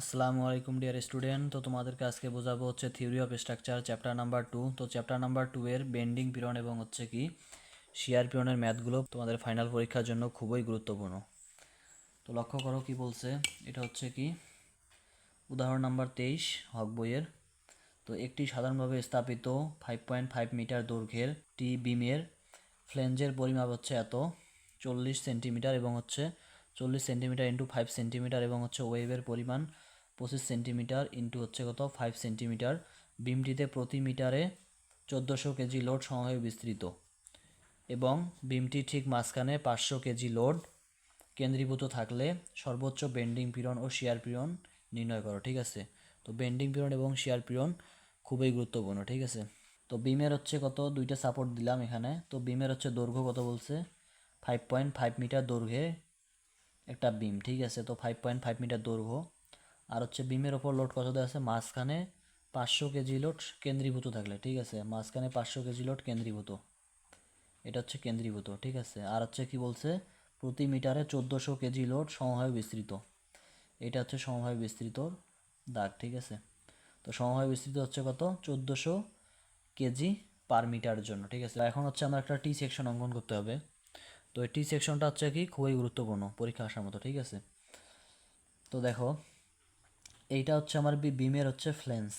আসসালামু আলাইকুম, dear student. তো তোমাদেরকে আজকে বোঝাবো হচ্ছে theory of structure, chapter number two. তো চ্যাপ্টার নাম্বার টু এর বেন্ডিং পিরন এবং হচ্ছে কি শিয়ার পিরনের ম্যাথগুলো তোমাদের ফাইনাল পরীক্ষার জন্য খুবই গুরুত্বপূর্ণ। তো লক্ষ্য করো কি বলছে। এটা হচ্ছে কি উদাহরণ নাম্বার তেইশ, হক বইয়ের। তো একটি সাধারণভাবে স্থাপিত ফাইভ পয়েন্ট ফাইভ মিটার দৈর্ঘ্যের টি বিমের ফ্লেঞ্জের পরিমাপ হচ্ছে এত, চল্লিশ সেন্টিমিটার এবং হচ্ছে চল্লিশ সেন্টিমিটার ইন্টু ফাইভ সেন্টিমিটার এবং হচ্ছে ওয়েভের পরিমাণ পঁচিশ সেন্টিমিটার ইন্টু হচ্ছে কত? Five centimetre. বিমটিতে প্রতি মিটারে চোদ্দোশো কেজি লোড সমভাবে বিস্তৃত। এবং বিমটি ঠিক মাঝখানে পাঁচশো কেজি লোড কেন্দ্রীভূত থাকলে সর্বোচ্চ বেন্ডিং পীড়ন ও শিয়ার পীড়ন নির্ণয় করো, ঠিক আছে? তো বেন্ডিং পীড়ন এবং শিয়ার পীড়ন খুবই গুরুত্বপূর্ণ, ঠিক আছে? তো বিমের হচ্ছে কত? দুইটা সাপোর্ট দিলাম এখানে। তো বিমের হচ্ছে দৈর্ঘ্য কত বলছে? ফাইভ পয়েন্ট ফাইভ মিটার দৈর্ঘ্যে একটা বিম, ঠিক আছে? তো ফাইভ পয়েন্ট ফাইভ মিটার দৈর্ঘ্য। আর হচ্ছে বিমের ওপর লোড কত দেওয়া আছে? মাঝখানে পাঁচশো কেজি লোড কেন্দ্রীভূত থাকলে, ঠিক আছে? মাঝখানে পাঁচশো কেজি লোড কেন্দ্রীভূত। এটা হচ্ছে কেন্দ্রীভূত, ঠিক আছে? আর হচ্ছে কি বলছে? প্রতি মিটারে চোদ্দোশো কেজি লোড সমভাবে বিস্তৃত। এটা হচ্ছে সমভাবে বিস্তৃত দাগ, ঠিক আছে? তো সমভাবে বিস্তৃত হচ্ছে কত? চোদ্দোশো কেজি পার মিটার জন্য, ঠিক আছে? এখন হচ্ছে আমার একটা টি সেকশন অঙ্কন করতে হবে। তো এই টি সেকশনটা হচ্ছে কি? খুবই গুরুত্বপূর্ণ পরীক্ষা আসার মতো, ঠিক আছে? তো দেখো এইটা হচ্ছে আমার বিমের হচ্ছে ফ্লেন্স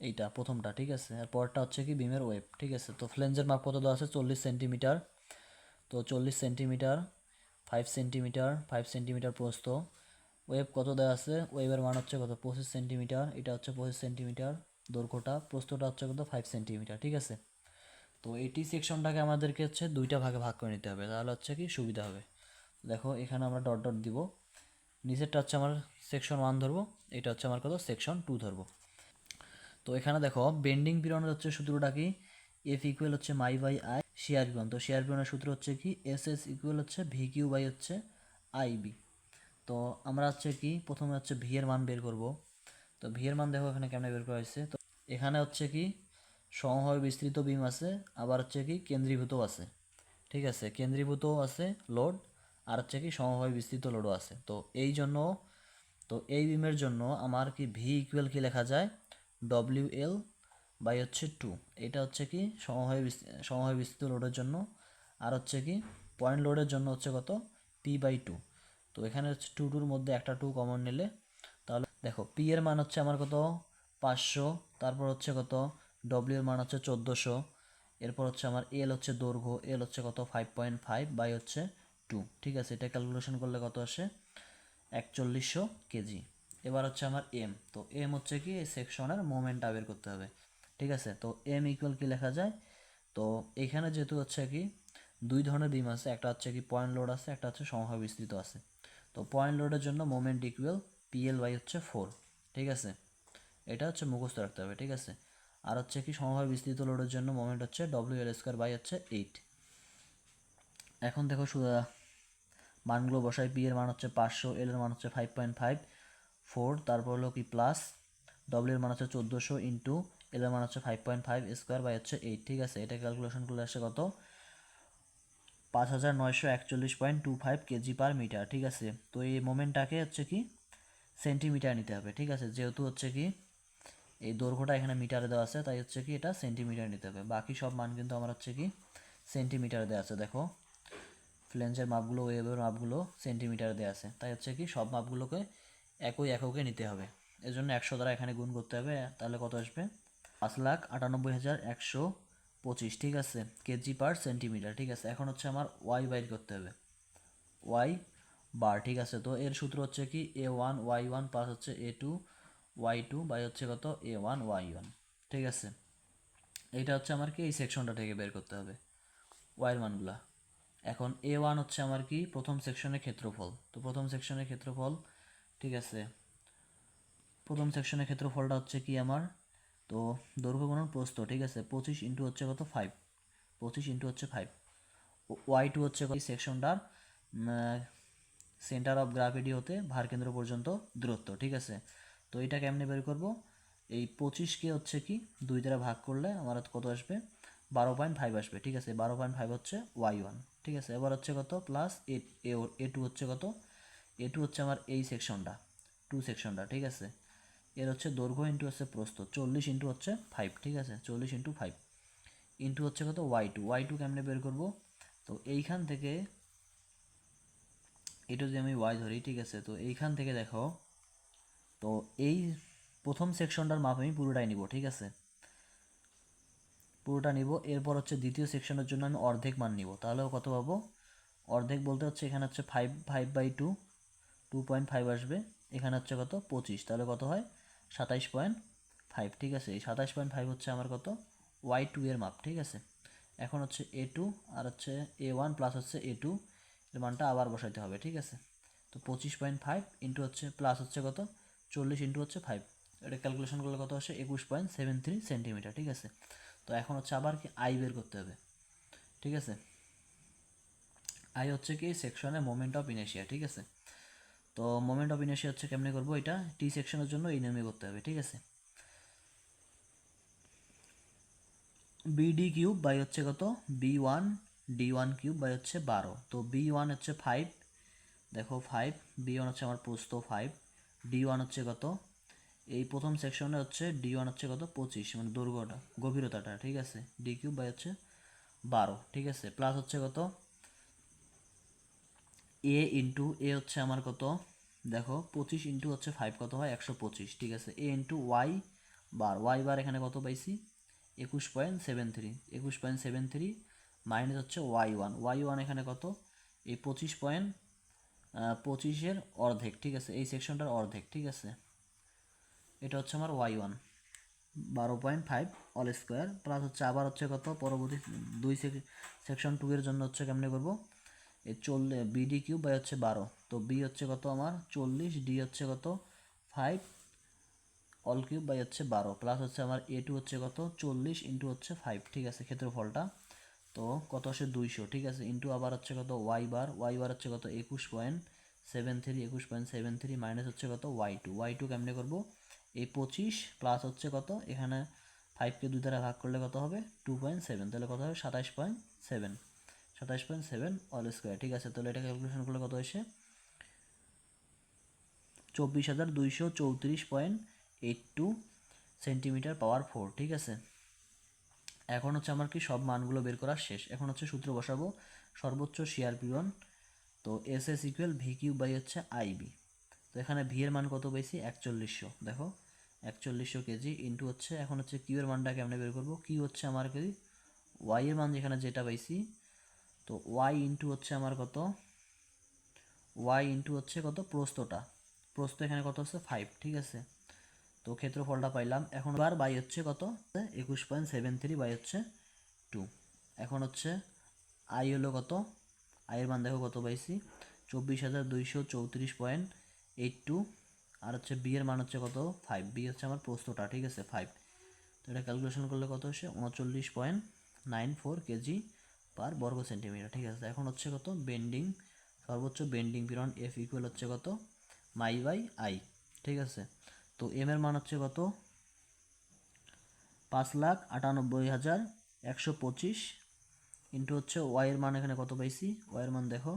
এইটা প্রথমটা, ঠিক আছে? আর পরটা হচ্ছে কি বিমের ওয়েব, ঠিক আছে? তো ফ্লেন্সের মাপ কত দেওয়া আছে? চল্লিশ সেন্টিমিটার। তো চল্লিশ centimetre five centimetre five centimetre প্রস্ত ওয়েব কত দেওয়া আছে? ওয়েবের মান হচ্ছে কত? পঁচিশ সেন্টিমিটার। এটা হচ্ছে পঁচিশ সেন্টিমিটার দৈর্ঘ্যটা। প্রস্থটা হচ্ছে কত? ফাইভ সেন্টিমিটার, ঠিক আছে? তো এই টি সেকশনটাকে আমাদেরকে হচ্ছে দুইটা ভাগে ভাগ করে নিতে হবে। তাহলে হচ্ছে কি সুবিধা হবে। দেখো, এখানে আমরা ডট ডট দিব। নিচেরটা হচ্ছে আমার সেকশন ওয়ান ধরবো এটা হচ্ছে আমার কত? সেকশন টু ধরবো। তো এখানে দেখো বেন্ডিং পিরনের হচ্ছে সূত্রটা কি? এফ ইকুয়াল হচ্ছে মাই বাই আই শেয়ার পিরন তো শেয়ার পিরনের সূত্র হচ্ছে কি? এস এস ইকুয়াল হচ্ছে ভি কিউ বাই হচ্ছে আই বি তো আমরা হচ্ছে কি? প্রথমে হচ্ছে ভি এর মান বের করব। তো ভি এর মান দেখো এখানে কেমন বের করা হয়েছে। তো এখানে হচ্ছে কি? সমভাবে বিস্তৃত বিম আছে, আবার হচ্ছে কি? কেন্দ্রীভূত আছে। ঠিক আছে কেন্দ্রীভূত আছে লোড আর হচ্ছে কি সমভাবে বিস্তৃত লোডও আছে। তো এই জন্য, তো এই বিমের জন্য আমার কি ভি ইকুয়াল কি লেখা যায়? ডব্লিউ এল বাই হচ্ছে টু এটা হচ্ছে কি সমভাবে সমভাবে বিস্তৃত লোডের জন্য। আর হচ্ছে কি পয়েন্ট লোডের জন্য হচ্ছে কত? পি বাই টু তো এখানে হচ্ছে টু টুর মধ্যে একটা টু কমন নিলে, তাহলে দেখো পি এর মান হচ্ছে আমার কত? পাঁচশো। তারপর হচ্ছে কত? ডব্লিউ এর মান হচ্ছে চোদ্দোশো। এরপর হচ্ছে আমার এল হচ্ছে দৈর্ঘ্য। এল হচ্ছে কত? ফাইভ পয়েন্ট ফাইভ বাই হচ্ছে টু ঠিক আছে? এটা ক্যালকুলেশন করলে কত আসে? একচল্লিশশো কেজি। এবার হচ্ছে আমার এম তো এম হচ্ছে কি? সেকশনের মোমেন্টটা বের করতে হবে। ঠিক আছে? তো এম ইকুয়াল কি লেখা যায়? তো এখানে যেহেতু হচ্ছে কি, দুই ধরনের বিম আছে। একটা হচ্ছে কি পয়েন্ট লোড আছে, একটা হচ্ছে সমভাবে বিস্তৃত আছে। তো পয়েন্ট লোডের জন্য মোমেন্ট ইকুয়াল পিএল বাই হচ্ছে ফোর ঠিক আছে? এটা হচ্ছে মুখস্থ রাখতে হবে, ঠিক আছে? আর হচ্ছে কি সমভাবে বিস্তৃত লোডের জন্য মোমেন্ট হচ্ছে ডব্লিউ এল স্কোয়ার বাই হচ্ছে এইট এখন দেখো শুধু মানগুলো বসাই পি এর মান হচ্ছে পাঁচশো এল এর মান হচ্ছে ফাইভ পয়েন্ট ফাইভ ফোর তারপর হলো কি প্লাস ডব্লিউ এর মান হচ্ছে চোদ্দোশো ইন্টু এল এর মান হচ্ছে five point five square by হচ্ছে এইট ঠিক আছে? এটা ক্যালকুলেশন করলে আসে কত? পাঁচ হাজার নয়শো একচল্লিশ point two five KG per metre ঠিক আছে? তো এই মোমেন্টটাকে হচ্ছে কি সেন্টিমিটার নিতে হবে, ঠিক আছে? যেহেতু হচ্ছে কি এই দৈর্ঘ্যটা এখানে মিটারে দেওয়া আছে, তাই হচ্ছে কি এটা সেন্টিমিটার নিতে হবে। বাকি সব মান কিন্তু আমার হচ্ছে কি সেন্টিমিটার দেওয়া আছে, দেখো। ফ্লেন্সের মাপগুলো ওয়েবের মাপগুলো সেন্টিমিটারে দেওয়া আছে। তাই হচ্ছে কি, সব মাপগুলোকে একই এককে নিতে হবে। এর জন্য একশো দ্বারা এখানে গুণ করতে হবে, তাহলে কত আসবে? পাঁচ লাখ আটানব্বই হাজার একশো পঁচিশ, ঠিক আছে? কেজি পার সেন্টিমিটার ঠিক আছে? এখন হচ্ছে আমার ওয়াই বাইর করতে হবে। ওয়াই বার ঠিক আছে? তো এর সূত্র হচ্ছে কি A one Y one plus হচ্ছে A two Y two by হচ্ছে কত? এ ওয়ান ওয়াই ওয়ান ঠিক আছে? এইটা হচ্ছে আমার কি, এই সেকশনটা থেকে বের করতে হবে। ওয়াইয়ের মানগুলা। এখন এ ওয়ান হচ্ছে আমার কি? প্রথম সেকশনের ক্ষেত্রফল। তো প্রথম সেকশনের ক্ষেত্রফল, ঠিক আছে? প্রথম সেকশনের ক্ষেত্রফলটা হচ্ছে কি আমার? তো দৈর্ঘ্য গুণন প্রস্থ, ঠিক আছে? পঁচিশ ইন্টু হচ্ছে কত? ফাইভ পঁচিশ ইন্টু হচ্ছে ফাইভ ওয়াই টু হচ্ছে সেকশনটার সেন্টার অফ গ্রাভিটি হতে ভার কেন্দ্র পর্যন্ত দূরত্ব, ঠিক আছে? তো এটা কেমনে বের করব? এই পঁচিশকে হচ্ছে কি? দুই দ্বারা ভাগ করলে আমার কত আসবে? বারো পয়েন্ট ফাইভ আসবে, ঠিক আছে? বারো পয়েন্ট ফাইভ হচ্ছে ওয়াই ওয়ান ঠিক আছে? এবার হচ্ছে কত? প্লাস এ এ টু হচ্ছে কত? এ টু হচ্ছে আমার এই সেকশনটা টু সেকশনটা ঠিক আছে? এর হচ্ছে দৈর্ঘ্য ইন্টু হচ্ছে প্রস্থ, চল্লিশ ইন্টু হচ্ছে ফাইভ ঠিক আছে? চল্লিশ ইন্টু ফাইভ ইন্টু হচ্ছে কত? ওয়াই টু ওয়াই টু কেমনে বের করব? তো এইখান থেকে এটা যদি আমি ওয়াই ধরি, ঠিক আছে? তো এইখান থেকে দেখো, তো এই প্রথম সেকশনটার মাপ আমি পুরোটাই নিব, ঠিক আছে? পুরোটা নিব। এরপর হচ্ছে দ্বিতীয় সেকশনের জন্য আমি অর্ধেক মান নিব। তাহলেও কত পাবো? অর্ধেক বলতে হচ্ছে এখানে হচ্ছে five five by two two point five আসবে। এখানে হচ্ছে কত? পঁচিশ। তাহলে কত হয়? সাতাইশ পয়েন্ট ফাইভ ঠিক আছে? এই সাতাইশ পয়েন্ট ফাইভ হচ্ছে আমার কত? ওয়াই টু এর মাপ, ঠিক আছে? এখন হচ্ছে এ টু আর হচ্ছে এ ওয়ান প্লাস হচ্ছে এ টু এর মানটা আবার বসাইতে হবে, ঠিক আছে? তো পঁচিশ পয়েন্ট ফাইভ ইন্টু হচ্ছে প্লাস হচ্ছে কত? চল্লিশ ইন্টু হচ্ছে ফাইভ এটা ক্যালকুলেশন করলে কত হচ্ছে একুশ পয়েন্ট সেভেন থ্রি সেন্টিমিটার ঠিক আছে? তো এখন হচ্ছে আবার কি আই বের করতে হবে। ঠিক আছে? আই হচ্ছে কি সেকশনে মোমেন্ট অফ ইনেশিয়া ঠিক আছে? তো মোমেন্ট অফ ইনেশিয়া হচ্ছে কেমনে করব এটা? টি সেকশনের জন্য এই নিয়মে করতে হবে, ঠিক আছে? বিডি কিউব বাই হচ্ছে কত? B one D one cube by হচ্ছে বারো। তো বি ওয়ান হচ্ছে ফাইভ দেখো ফাইভ বি ওয়ান হচ্ছে আমার প্রস্থ ফাইভ ডি ওয়ান হচ্ছে কত? এই প্রথম সেকশনে হচ্ছে ডি ওয়ান হচ্ছে কত? পঁচিশ মানে দৈর্ঘ্যটা, গভীরতাটা, ঠিক আছে? ডি কিউব বাই হচ্ছে বারো, ঠিক আছে? প্লাস হচ্ছে কত? এ ইন্টু এ হচ্ছে আমার কত? দেখো, পঁচিশ ইন্টু হচ্ছে ফাইভ কত হয়? একশো পঁচিশ, ঠিক আছে? A into Y bar Y bar এখানে কত পাইছি? একুশ পয়েন্ট সেভেন থ্রি একুশ পয়েন্ট সেভেন থ্রি মাইনাস হচ্ছে ওয়াই ওয়ান ওয়াই ওয়ান এখানে কত? এই পঁচিশ পয়েন্ট পঁচিশের অর্ধেক, ঠিক আছে? এই সেকশনটার অর্ধেক, ঠিক আছে? এটা হচ্ছে আমার ওয়াই ওয়ান বারো point five all square plus হচ্ছে আবার হচ্ছে কত? পরবর্তী দুই সেকশন টু এর জন্য হচ্ছে কেমনে করব? এই চল্লিশ বিডি কিউব বাই হচ্ছে বারো। তো বি হচ্ছে কত আমার? চল্লিশ ডি হচ্ছে কত? ফাইভ অল কিউব বাই হচ্ছে বারো। প্লাস হচ্ছে আমার এ টু হচ্ছে কত? চল্লিশ ইন্টু হচ্ছে ফাইভ ঠিক আছে? ক্ষেত্রফলটা। তো কত আসে? দুইশো, ঠিক আছে? ইন্টু আবার হচ্ছে কত? ওয়াই বার ওয়াই বার হচ্ছে কত? একুশ পয়েন্ট সেভেন থ্রি একুশ পয়েন্ট সেভেন থ্রি মাইনাস হচ্ছে কত? ওয়াই টু ওয়াই টু কেমনে করব? এই পঁচিশ প্লাস হচ্ছে কত? এখানে ফাইভকে দুই দ্বারা ভাগ করলে কত হবে? টু পয়েন্ট সেভেন তাহলে কত হবে? সাতাশ পয়েন্ট সেভেন সাতাশ পয়েন্ট সেভেন অল স্কোয়ার ঠিক আছে? তাহলে এটা ক্যালকুলেশন করলে কত হয়েছে? চব্বিশ হাজার দুইশো চৌত্রিশ point eight two centimetre power four ঠিক আছে? এখন হচ্ছে আমার কি সব মানগুলো বের করা শেষ। এখন হচ্ছে সূত্র বসাবো। সর্বোচ্চ শেয়ার পিওন তো S S equal V Q by হচ্ছে আইবি তো এখানে ভি এর মান কত পেয়েছি? একচল্লিশশো। দেখো, একচল্লিশশো কেজি ইন্টু হচ্ছে, এখন হচ্ছে কিউ এর মানটা কেমনে বের করব। কিউ হচ্ছে আমার কি ওয়াই এর মান যেখানে যেটা পাইছি, তো ওয়াই ইন্টু হচ্ছে আমার কত? ওয়াই ইন্টু হচ্ছে কত? প্রস্তটা প্রস্ত এখানে কত হচ্ছে ফাইভ ঠিক আছে? তো ক্ষেত্রফলটা পাইলাম। এখন বার বাই হচ্ছে কত? একুশ পয়েন্ট সেভেন থ্রি বাই হচ্ছে টু এখন হচ্ছে আই হলো কত? আয়ের মান দেখো কত পাইছি? চব্বিশ হাজার দুইশো চৌত্রিশ পয়েন্ট এইট টু। আর হচ্ছে বি এর মান হচ্ছে কত? ফাইভ বি হচ্ছে আমার প্রস্তটা ঠিক আছে? ফাইভ তো এটা ক্যালকুলেশন করলে কত হচ্ছে? উনচল্লিশ point nine four KG per বর্গ সেন্টিমিটার, ঠিক আছে? এখন হচ্ছে কত? বেন্ডিং সর্বোচ্চ বেন্ডিং পিরন এফ ইকুয়াল হচ্ছে কত? মাই বাই আই ঠিক আছে? তো এম এর মান হচ্ছে কত? পাঁচ লাখ আটানব্বই হাজার একশো পঁচিশ ইন্টু হচ্ছে ওয়াইয়ের মান এখানে কত পাইছি? ওয়াইয়ের মান দেখো।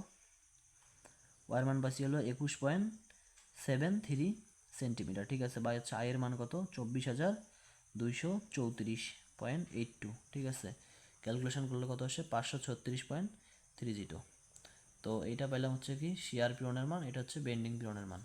ওয়াইয়ের মান পাইছি হলো একুশ পয়েন্ট সেভেন থ্রি সেন্টিমিটার, ঠিক আছে? বা হচ্ছে আয়ের মান কত? চব্বিশ হাজার দুইশো চৌত্রিশ পয়েন্ট এইট টু ঠিক আছে? ক্যালকুলেশন করলে কত আসে? পাঁচশো ছত্রিশ পয়েন্ট থ্রি জিরো তো এটা পেলাম হচ্ছে কি শিয়ার পিরনের মান, এটা হচ্ছে বেন্ডিং পিরনের মান।